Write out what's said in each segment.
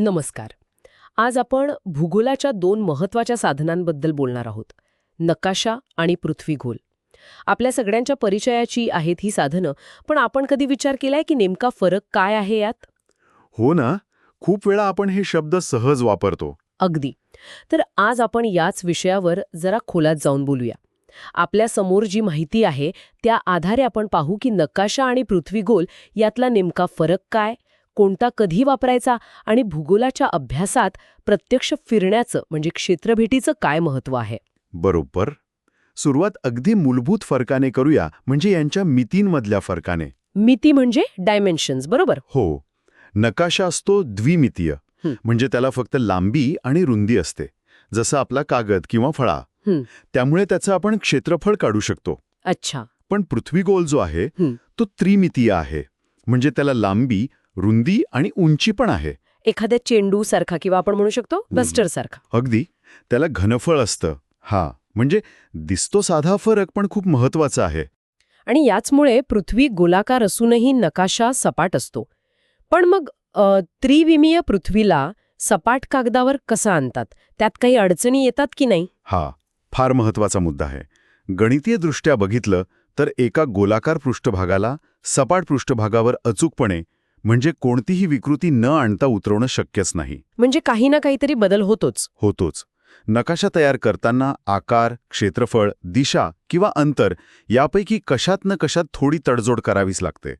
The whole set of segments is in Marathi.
नमस्कार. आज आपण भूगोलाच्या दोन महत्त्वाच्या साधनांबद्दल बोलणार आहोत. नकाशा आणि पृथ्वीगोल आपल्या सगळ्यांच्या परिचयाची आहेत ही साधनं पण आपण कधी विचार केलाय की नेमका फरक काय आहे यात? हो ना खूप वेळा आपण हे शब्द सहज वापरतो. अगदी. तर आज आपण याच विषयावर जरा खोलात जाऊन बोलूया. आपल्यासमोर जी माहिती आहे त्या आधारे आपण पाहू की नकाशा आणि पृथ्वीगोल यातला नेमका फरक काय? कोणता कधी वापरायचा आणि भूगोलाच्या अभ्यासात प्रत्यक्ष फिरण्याचं म्हणजे क्षेत्रभेटीचं काय महत्त्व आहे? बरोबर. सुरुवात अगदी मूलभूत फरकाने करूया म्हणजे यांच्या मितींमधल्या फरकाने. मिती म्हणजे डायमेन्शन्स बरोबर? हो. नकाशा असतो द्विमितीय. म्हणजे त्याला फक्त लांबी आणि रुंदी असते. जसं आपला कागद किंवा फळा. त्यामुळे त्याचं आपण क्षेत्रफळ काढू शकतो. अच्छा. पण पृथ्वीगोल जो आहे. तो त्रिमितीय आहे. म्हणजे त्याला लांबी रुंदी आणि उंची पण आहे. एखाद्या चेंडू सारखा किंवा आपण म्हणू शकतो बस्टर सारखा. अगदी. त्याला घनफळ असतं. हा म्हणजे दिसतो साधा फरक पण खूप महत्त्वाचा आहे. आणि याचमुळे पृथ्वी गोलाकार असूनही नकाशा सपाट असतो. पण मग त्रिविमीय पृथ्वीला सपाट कागदावर कसं आणतात? त्यात काही अडचणी येतात की नाही? हा फार महत्त्वाचा मुद्दा आहे. गणितीयदृष्ट्या बघितलं तर एका गोलाकार पृष्ठभागाला सपाट पृष्ठभागावर अचूकपणे म्हणजे कोणतीही विकृती न आणता उतरवणं शक्यच नाही. म्हणजे काही ना काहीतरी बदल होतोच. होतोच. नकाशा तयार करताना आकार क्षेत्रफळ दिशा किंवा अंतर यापैकी कशात न कशात थोडी तडजोड करावीच लागते.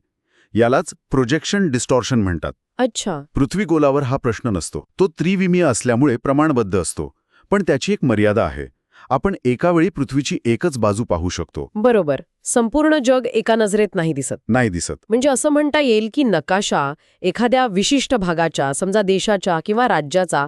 यालाच प्रोजेक्शन डिस्टॉर्शन म्हणतात. अच्छा. पृथ्वीगोलावर हा प्रश्न नसतो. तो त्रिविमीय असल्यामुळे प्रमाणबद्ध असतो. पण त्याची एक मर्यादा आहे. आपण एका वेळी पृथ्वीची एकच बाजू पाहू शकतो. बरोबर. संपूर्ण जग एका नजरेत नाही दिसत. नाही दिसत. म्हणजे असं म्हणता येईल की नकाशा एखाद्या विशिष्ट भागाच्या समजा देशाच्या किंवा राज्याचा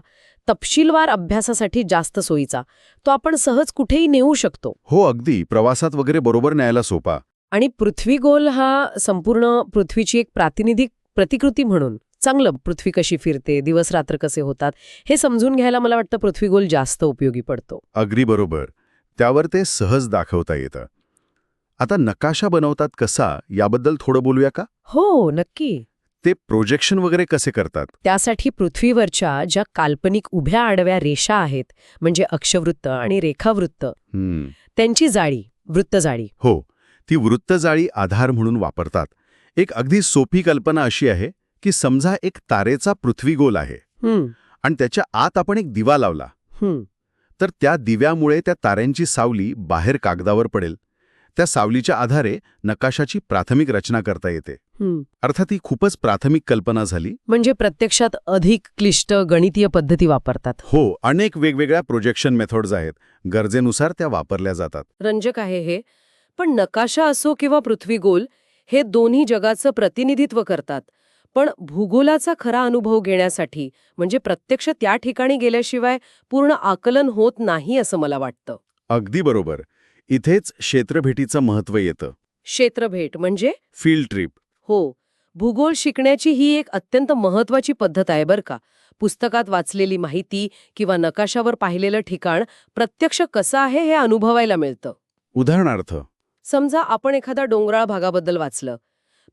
तपशीलवार अभ्यासासाठी जास्त सोयीचा. तो आपण सहज कुठेही नेऊ शकतो. हो अगदी. प्रवासात वगैरे बरोबर न्यायला सोपा. आणि पृथ्वीगोल हा संपूर्ण पृथ्वीची एक प्रातिनिधिक प्रतिकृती म्हणून. चांगलं पृथ्वी कशी फिरते दिवस रात्र कसे होतात हे समजून घ्यायला मला वाटतं पृथ्वीगोल जास्त उपयोगी पडतो. अगदी बरोबर. त्यावर ते सहज दाखवता येतं. आता नकाशा बनवतात कसा याबद्दल थोडं बोलूया का? हो नक्की. ते प्रोजेक्शन वगैरे कसे करतात? त्यासाठी पृथ्वीवरच्या ज्या काल्पनिक उभ्या आडव्या रेषा आहेत म्हणजे अक्षवृत्त आणि रेखावृत्त हम्म. त्यांची जाळी वृत्तजाळी हो ती वृत्तजाळी आधार म्हणून वापरतात. एक अगदी सोपी कल्पना अशी आहे की समजा एक तारेचा पृथ्वीगोल आहे. आणि त्याच्या आत आपण एक दिवा लावला. तर त्या दिव्यामुळे त्या ताऱ्यांची सावली बाहेर कागदावर पडेल. त्या सावलीच्या आधारे नकाशाची प्राथमिक रचना करता येते. अर्थात ही खूपच प्राथमिक कल्पना झाली. म्हणजे प्रत्यक्षात अधिक क्लिष्ट गणितीय पद्धती वापरतात. हो अनेक वेगवेगळ्या प्रोजेक्शन मेथड्स आहेत. गरजेनुसार त्या वापरल्या जातात. रंजक आहे हे. पण नकाशा असो किंवा पृथ्वीगोल हे दोन्ही जगाचं प्रतिनिधित्व करतात. पण भूगोलाचा खरा अनुभव घेण्यासाठी म्हणजे प्रत्यक्ष त्या ठिकाणी गेल्याशिवाय पूर्ण आकलन होत नाही असं मला वाटतं. अगदी बरोबर. इथेच क्षेत्रभेटीचं महत्त्व येतं. क्षेत्रभेट म्हणजे? Field trip. हो. भूगोल शिकण्याची ही एक अत्यंत महत्वाची पद्धत आहे बरं का. पुस्तकात वाचलेली माहिती किंवा नकाशावर पाहिलेलं ठिकाण प्रत्यक्ष कसं आहे हे अनुभवायला मिळतं. उदाहरणार्थ. समजा आपण एखाद्या डोंगराळ भागाबद्दल वाचलं.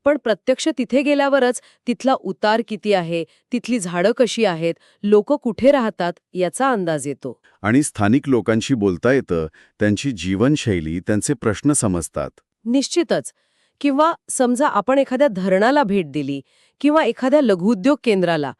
पण प्रत्यक्ष तिथे गेल्यावरच तिथला उतार किती आहे तिथली झाडं कशी आहेत लोक कुठे राहतात याचा अंदाज येतो. आणि स्थानिक लोकांशी बोलता येतं त्यांची जीवनशैली त्यांचे प्रश्न समजतात. निश्चितच. किंवा समजा आपण एखाद्या धरणाला भेट दिली किंवा एखाद्या लघुउद्योग केंद्राला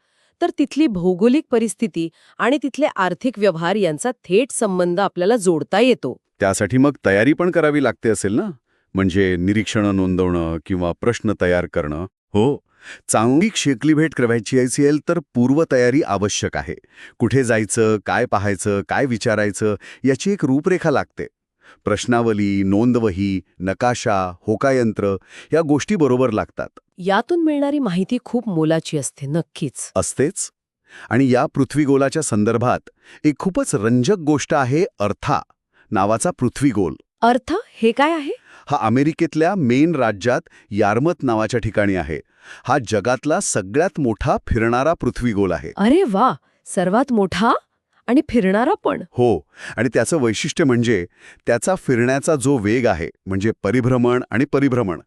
तर तिथली भौगोलिक परिस्थिती आणि तिथले आर्थिक व्यवहार यांचा थेट संबंध आपल्याला जोडता येतो. त्यासाठी मग तयारी पण करावी लागते असेल ना? म्हणजे निरीक्षणं नोंदवणं किंवा प्रश्न तयार करणं हो. चांगली शेकली भेट करायची असेल तर पूर्वतयारी आवश्यक आहे. कुठे जायचं काय पाहायचं काय विचारायचं याची एक रूपरेखा लागते. प्रश्नावली नोंदवही नकाशा होकायंत्र या गोष्टी बरोबर लागतात. यातून मिळणारी माहिती खूप मोलाची असते नक्कीच. असतेच. आणि या पृथ्वीगोलाच्या संदर्भात एक खूपच रंजक गोष्ट आहे अर्था नावाचा पृथ्वीगोल. अर्थ हे काय आहे? हा अमेरिकेतल्या मेन राज्यात यार्मत नावाच्या ठिकाणी आहे. हा जगातला सगळ्यात मोठा फिरणारा पृथ्वीगोल आहे. अरे वा! सर्वात मोठा आणि फिरणारा पण. हो आणि त्याचं वैशिष्ट्य म्हणजे त्याचा फिरण्याचा जो वेग आहे म्हणजे परिभ्रमण आणि परिभ्रमण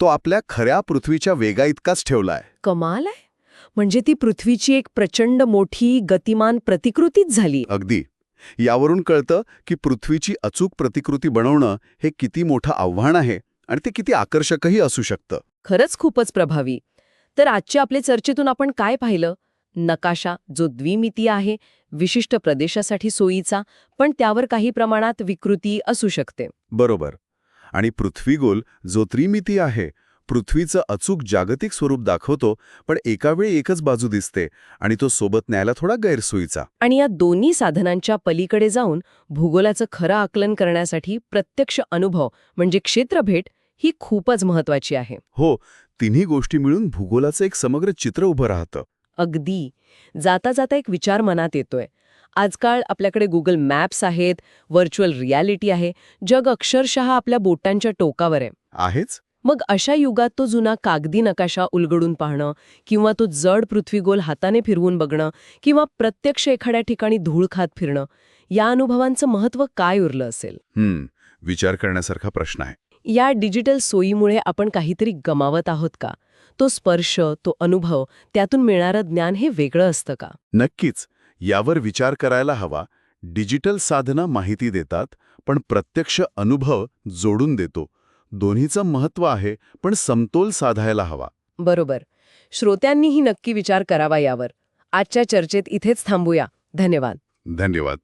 तो आपल्या खऱ्या पृथ्वीच्या वेगाइतकाच ठेवलाय कमाल आहे. म्हणजे ती पृथ्वीची एक प्रचंड मोठी गतिमान प्रतिकृतीच झाली. अगदी. यावरून कळतं की पृथ्वीची अचूक प्रतिकृती बनवणं हे किती मोठं आव्हान आहे आणि ते किती आकर्षकही असू शकतं. खरंच खूपच प्रभावी. तर आजच्या आपल्या चर्चेतून आपण काय पाहिलं? नकाशा जो द्विमितीय आहे विशिष्ट प्रदेशासाठी सोयीचा पण त्यावर काही प्रमाणात विकृती असू शकते. बरोबर. आणि पृथ्वीगोल जो त्रिमिती आहे पृथ्वीचं अचूक जागतिक स्वरूप दाखवतो पण एकावेळी एकच बाजू दिसते आणि तो सोबत न्यायला थोडा गैरसोयीचा. आणि या दोन्ही साधनांच्या पलीकडे जाऊन भूगोलाचं खरं आकलन करण्यासाठी प्रत्यक्ष अनुभव म्हणजे क्षेत्रभेट ही खूपच महत्वाची आहे. हो तिन्ही गोष्टी मिळून भूगोलाचं एक समग्र चित्र उभं राहतं. अगदी. जाता जाता एक विचार मनात येतोय. आजकाल आपल्याकडे गुगल मॅप्स आहेत व्हर्च्युअल रियालिटी आहे जग अक्षरशः आपल्या बोटांच्या टोकावर आहे. आहेच. मग अशा युगात तो जुना कागदी नकाशा उलगडून पाहणं किंवा तो जड पृथ्वीगोल हाताने फिरवून बघणं किंवा प्रत्यक्ष एखाद्या ठिकाणी धूळ खात फिरणं या अनुभवांचं महत्त्व काय उरलं असेल? विचार करण्यासारखा प्रश्न आहे. या डिजिटल सोयीमुळे आपण काहीतरी गमावत आहोत का? तो स्पर्श तो अनुभव त्यातून मिळणारं ज्ञान हे वेगळं असतं का? नक्कीच यावर विचार करायला हवा. डिजिटल साधनं माहिती देतात पण प्रत्यक्ष अनुभव जोडून देतो. दोन्हीचं महत्त्व आहे पण समतोल साधायला हवा. बरोबर. श्रोत्यांनीही नक्की विचार करावा यावर. आजच्या चर्चेत इथेच थांबूया. धन्यवाद. धन्यवाद.